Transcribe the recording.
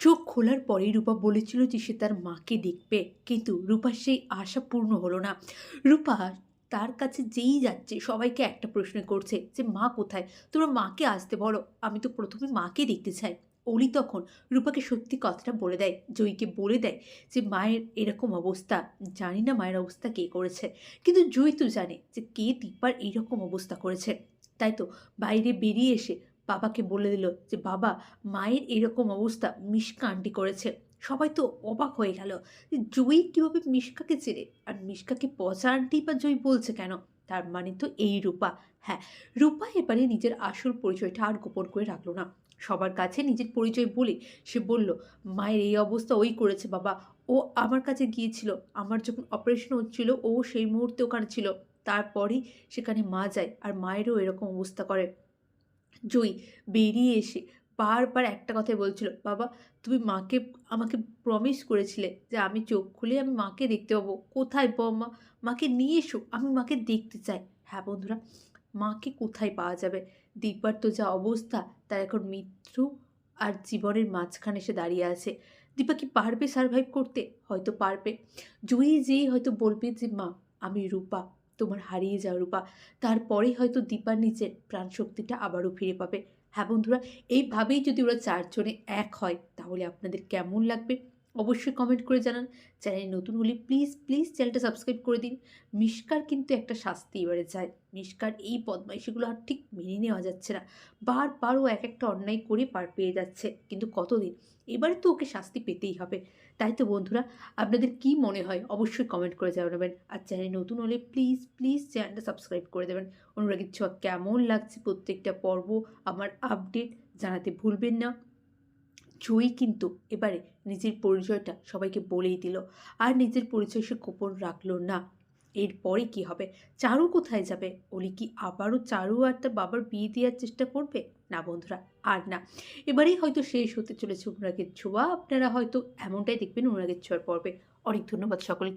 চোখ খোলার পরেই রূপা বলেছিল যে সে তার মাকে দেখবে, কিন্তু রূপার সেই আশা পূর্ণ হলো না। রূপা তার কাছে যেই যাচ্ছে, সবাইকে একটা প্রশ্ন করছে যে, মা কোথায়? তোমরা মাকে আসতে বলো, আমি তো প্রথমে মাকে দেখতে চাই। অলি তখন রূপাকে সত্যি কথাটা বলে দেয়, জয়ীকে বলে দেয় যে, মায়ের এরকম অবস্থা, জানি না মায়ের অবস্থা কে করেছে, কিন্তু জয়ী তো জানে যে, কে দীপার এইরকম অবস্থা করেছে। তাই তো বাইরে বেরিয়ে এসে বাবাকে বলে দিল যে, বাবা, মায়ের এরকম অবস্থা মিশকা আন্টি করেছে। সবাই তো অবাক হয়ে গেল যে জয়ী কীভাবে মিশকাকে চেনে? আর মিশকাকে পচা আন্টি বা জয়ী বলছে কেন? তার মানে তো এই রূপা। হ্যাঁ রূপা এবারে নিজের আসল পরিচয়টা আর গোপন করে রাখল না। সবার কাছে নিজের পরিচয় বলে সে বলল, মায়ের এই অবস্থা ওই করেছে, বাবা। ও আমার কাছে গিয়েছিল। আমার যখন অপারেশন হচ্ছিল, ও সেই মুহূর্তে ওখানে ছিল। তারপরেই সেখানে মা যায় আর মায়েরও এরকম অবস্থা করে। জয়ী বেরিয়ে এসে বারবার একটা কথাই বলছিল, বাবা, তুমি মাকে, আমাকে প্রমিস করেছিলে যে আমি চোখ খুলে আমি মাকে দেখতে পাবো। কোথায় মা? মাকে নিয়ে এসো, আমি মাকে দেখতে চাই। হ্যাঁ বন্ধুরা, মাকে কোথায় পাওয়া যাবে? দীপার তো যা অবস্থা, তার এখন মৃত্যু আর জীবনের মাঝখানে এসে দাঁড়িয়ে আছে। দীপা কি পারবে সার্ভাইভ করতে? হয়তো পারবে। জয়ী যেই হয়তো বলবে যে, মা, আমি রূপা। তোমার হারিয়ে যাওয়া রূপা তারপরেই হয়তো দীপার নিজের প্রাণশক্তিটা আবারও ফিরে পাবে। হ্যাঁ বন্ধুরা, এইভাবেই যদি ওরা চারজনে এক হয়, তাহলে আপনাদের কেমন লাগবে? অবশ্যই কমেন্ট করে জানান। চ্যানেল নতুন হলে প্লিজ প্লিজ চ্যানেলটা সাবস্ক্রাইব করে দিন। মিষ্কার কিন্তু একটা শাস্তি এবারে যায় মিসকার এই বদমাইশিগুলো আর ঠিক মেনে নেওয়া যাচ্ছে না। বারবার ও এক একটা অন্যায় করে পার পেয়ে যাচ্ছে। কিন্তু কতদিন? এবারে তো ওকে শাস্তি পেতেই হবে। তাই তো বন্ধুরা, আপনাদের কি মনে হয়? অবশ্যই কমেন্ট করে জানাবেন। আর চ্যানেল নতুন হলে প্লিজ প্লিজ চ্যানেলটা সাবস্ক্রাইব করে দেবেন। অনুরাগের ছোঁয়া কেমন লাগছে প্রত্যেকটা পর্ব আমার আপডেট জানাতে ভুলবেন না। জয়ী কিন্তু এবারে নিজের পরিচয়টা সবাইকে বলেই দিল। আর নিজের পরিচয় সে গোপন রাখল না। এরপরে কি হবে? চারু কোথায় যাবে? অলি কি আবারও চারু আর তার বাবার বিয়ে দেওয়ার চেষ্টা করবে? না বন্ধুরা, আর না। এবারেই হয়তো শেষ হতে চলেছে অনুরাগের ছোঁয়া। আপনারা হয়তো এমনটাই দেখবেন অনুরাগের ছোঁয়ার পর্বে। অনেক ধন্যবাদ সকলকে।